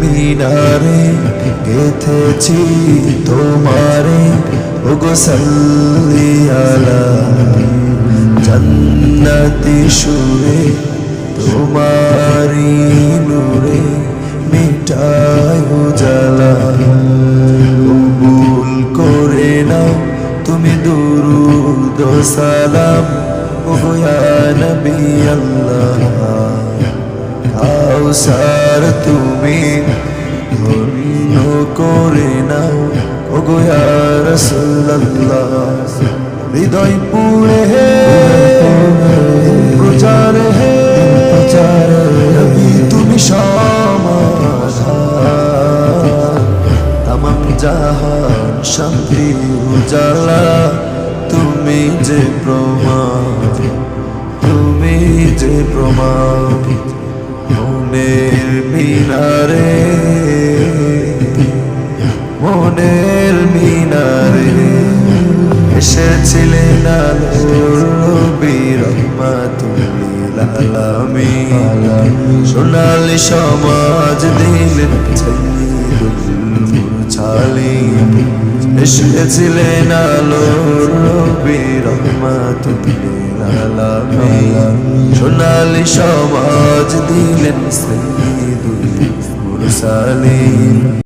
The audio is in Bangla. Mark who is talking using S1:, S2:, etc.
S1: মিনারে গেথেছি তোমারে। ওগো সাল্লি আলা জান্নাতি সুরে তোমারি নূরে মিটায় উজালা কবুল করে নাও তুমি দুরুদ সালাম, ওগো ইয়া নবী আল্লাহ। কাউসার তুমি ধন্য করে নাও। ওগো রাসূলুল্লাহ, হৃদয় পুরে হে, প্রচার হে প্রচার তুমি সমাধান। জাহান, শান্তি উজালা, তুমি যে প্রমাণ, তুমি যে প্রমাণ। মনের মিনারে মনের মিনারে এসেছিলেন আলোর নবী রহমাতুল্লিল আলামিন। সোনালি সমাজ দিলেন মুরসালিন এসেছিলেন আলোর আলামিন সোনালি সমাজ দিলেন সৈয়দুল মুরসালিন।